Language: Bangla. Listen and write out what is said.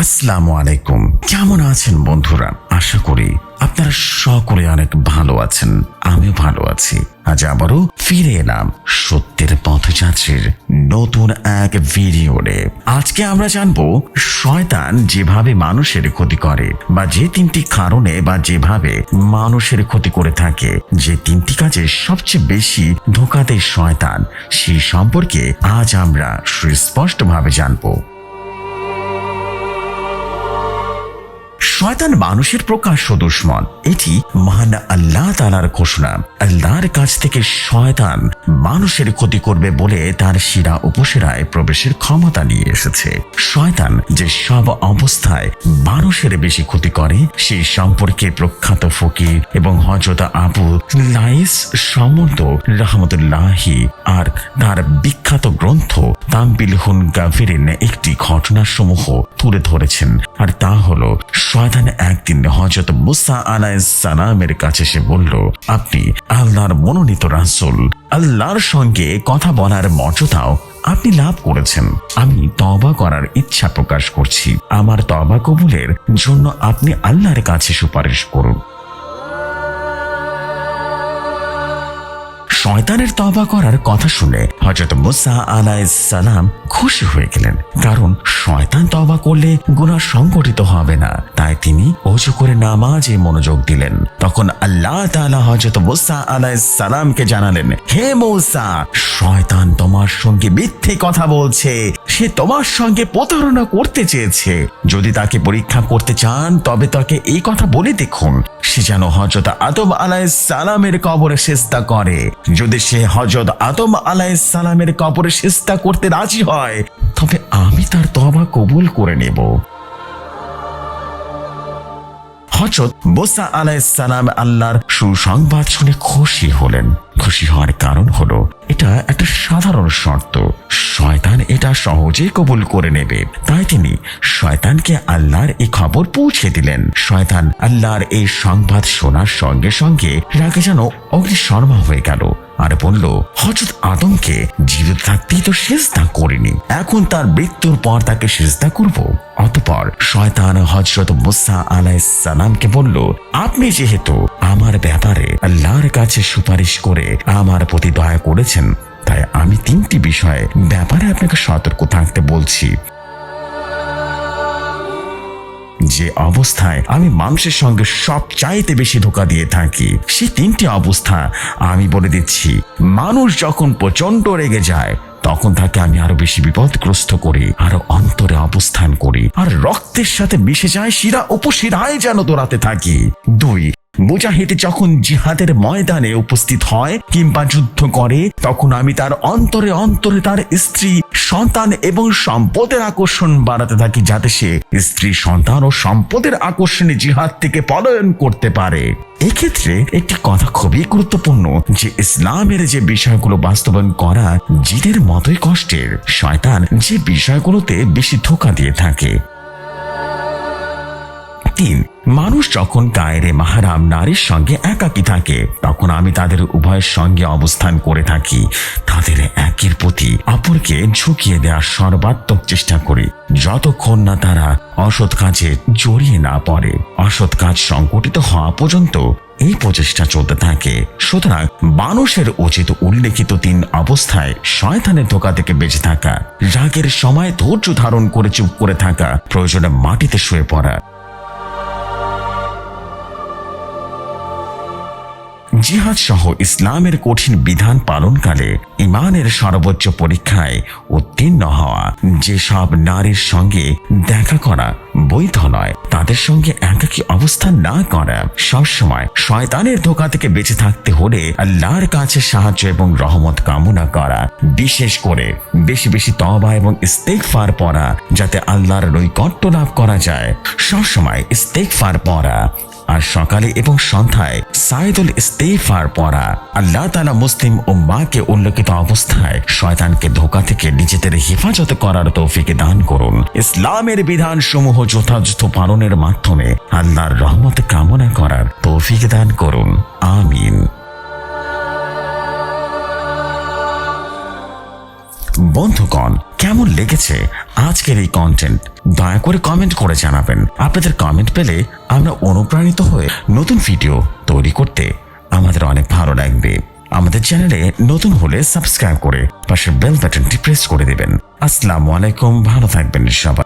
আসসালামু আলাইকুম। কেমন আছেন বন্ধুরা? আশা করি আপনারা সকলে অনেক ভালো আছেন। আমিও ভালো আছি। আজ আবারও ফিরে এলাম সত্যের পথযাত্রীর নতুন এক ভিডিওরে আজকে আমরা জানব, শয়তান যেভাবে মানুষের ক্ষতি করে, বা যে তিনটি কারণে বা যেভাবে মানুষের ক্ষতি করে থাকে, যে তিনটি কাজে সবচেয়ে বেশি ধোকা দেয় শয়তান, সেই সম্পর্কে আজ আমরা সুস্পষ্টভাবে জানব। শয়তান মানুষের প্রকাশ্য দুশ্মন। এটি মহান আল্লাহ তালার ঘোষণা। আল্লাহর কাছ থেকে শয়তান মানুষের ক্ষতি করবে বলে তার শিরা উপশিরায় প্রবেশের ক্ষমতা নিয়ে এসেছে। শয়তান যে সব অবস্থায় মানুষের বেশি ক্ষতি করে সেই সম্পর্কে প্রখ্যাত ফকির এবং হজরত আবু লাইস সমন্ত রহমতুল্লাহি আর তার বিখ্যাত গ্রন্থ তাম্বিল হুন গাভিরিন একটি ঘটনাসমূহ তুলে ধরেছেন। আর তা হলো, শয়তান একদিন হজরত মুসা সালামের কাছে সে বলল, আপনি আল্লাহর মনোনীত রাসুল, আল্লাহর সঙ্গে কথা বলার মর্যাদাও আপনি লাভ করেছেন। আমি তবা করার ইচ্ছা প্রকাশ করছি। আমার তবা কবুলের জন্য আপনি আল্লাহর কাছে সুপারিশ করুন। শয়তানের তবা করার কথা শুনে হজরত মুসা আলাই সালাম খুশি হয়ে গেলেন। কারণ শয়তান তবা করলে গুনা সংগঠিত হবে না। তাই তিনি অজু করে নামাজে মনোযোগ দিলেন। তখন আল্লাহ তালা হজরত মুসা আলাই সালামকে জানালেন, হে মৌসা, শয়তান তোমার সঙ্গে মিথ্যে কথা বলছে। সে তোমার সঙ্গে প্রতারণা করতে চেয়েছে। যদি তাকে পরীক্ষা করতে চান, তবে তাকে এই কথা বলে দেখুন। সে যেন হজরত আদম আলাইহিস সালামের কবরে সেজদা করে। যদি সে হজরত আদম আলাইহিস সালামের কবরে সেজদা করতে রাজি হয়, তবে আমি তার তবা কবুল করে নেব। হজরত বোসা আলাইসালাম আল্লাহর সুসংবাদ শুনে খুশি হলেন। খুশি হওয়ার কারণ হলো, এটা একটা সাধারণ শর্ত। শয়তান এটা সহজেই কবুল করে নেবে। তাই তিনি শয়তানকে আল্লাহর এই খবর পৌঁছে দিলেন। শয়তান আল্লাহর এই সংবাদ শোনার সঙ্গে সঙ্গে রাগে যেন অগ্নিশর্মা হয়ে গেল আর বলল হজরত আদমকে জীবিত থাকতেই তো সেজদা করিনি। এখন তার মৃত্যুর পর তাকে সেজদা করব। অতপর শয়তান হজরত মুসা আলাইহিস সালামকে বলল, আপনি যেহেতু আমার ব্যাপারে আল্লাহর কাছে সুপারিশ করে আমার প্রতি দয়া করেছেন তাই আমি তিনটি বিষয়ে ব্যাপারে আপনাকে সতর্ক থাকতে বলছি। যে অবস্থায় আমি মানুষের সঙ্গে সব চাইতে বেশি ধোকা দিয়ে থাকি সেই তিনটি অবস্থা আমি বলে দিচ্ছি। মানুষ যখন প্রচণ্ড রেগে যায়, তখন তাকে আমি আরও বেশি বিপদগ্রস্ত করি, আরও অন্তরে অবস্থান করি। আর রক্তের সাথে মিশে যায় শিরা উপশিরায় যেন দৌড়াতে থাকি। দুই মুজাহিদ যখন জিহাদের ময়দানে উপস্থিত হয় কিংবা যুদ্ধ করে, তখন আমি তার অন্তরে অন্তরে তার স্ত্রী, সন্তান এবং সম্পদের আকর্ষণ বাড়াতে থাকি যাতে সে স্ত্রী, সন্তান ও সম্পদের আকর্ষণে জিহাদ থেকে পলায়ন করতে পারে। এক্ষেত্রে একটি কথা খুবই গুরুত্বপূর্ণ যে, ইসলামের যে বিষয়গুলো বাস্তবায়ন করা জিদের মতোই কষ্টের। শয়তান যে বিষয়গুলোতে বেশি ধোকা দিয়ে থাকে। তিন মানুষ যখন গায়েরে মাহারাম নারীর সঙ্গে একাকী থাকে, তখন আমি তাদের উভয়ের সঙ্গে অবস্থান করে থাকি। তাদের একের প্রতি অপরকে ঝুঁকিয়ে দেওয়ার সর্বাত্মক চেষ্টা করি। যতক্ষণ না তারা অসৎ কাজে জড়িয়ে না পড়ে, অসৎ কাজ সংগঠিত হওয়া পর্যন্ত এই প্রচেষ্টা চলতে থাকে। সুতরাং মানুষের উচিত উল্লেখিত তিন অবস্থায় শয়তানের ধোকা থেকে বেঁচে থাকা, রাগের সময় ধৈর্য ধারণ করে চুপ করে থাকা, প্রয়োজনে মাটিতে শুয়ে পড়া। জিহাদ সহ ইসলামের কঠিন বিধান পালনকালে ইমানের সর্বোচ্চ পরীক্ষায় উত্তীর্ণ হওয়া। যেসব নারীর সঙ্গে দেখা করা বৈধ নয়, তাদের সঙ্গে একাকী অবস্থান না করা, সবসময় শয়তানের ধোকা থেকে বেঁচে থাকতে হলে আল্লাহর কাছে সাহায্য এবং রহমত কামনা করা। বিশেষ করে বেশি বেশি তবা এবং ইস্তেকফার পড়া, যাতে আল্লাহর নৈকট্য লাভ করা যায়। সবসময় ইস্তেকফার পড়া। আর সকালে এবং সন্ধ্যায় সাইদুল ইস্তেফার পড়া। আল্লাহ তালা মুসলিম ও মাকে উল্লেখিত অবস্থায় শয়তানকে ধোকা থেকে নিজেদের হেফাজত করার তৌফিকে দান করুন। ইসলামের বিধান সমূহ যথাযথ পালনের মাধ্যমে আল্লাহর রহমত কামনা করার তৌফিক দান করুন। আমিন। বন্ধুগণ, কেমন লেগেছে আজকের এই কন্টেন্ট দয়া করে কমেন্ট করে জানাবেন। আপনাদের কমেন্ট পেলে আমরা অনুপ্রাণিত হয়ে নতুন ভিডিও তৈরি করতে আমাদের অনেক ভালো লাগবে। আমাদের চ্যানেলে নতুন হলে সাবস্ক্রাইব করে পাশের বেল বাটনটি প্রেস করে দেবেন। আসসালামু আলাইকুম, ভালো থাকবেন সবাই।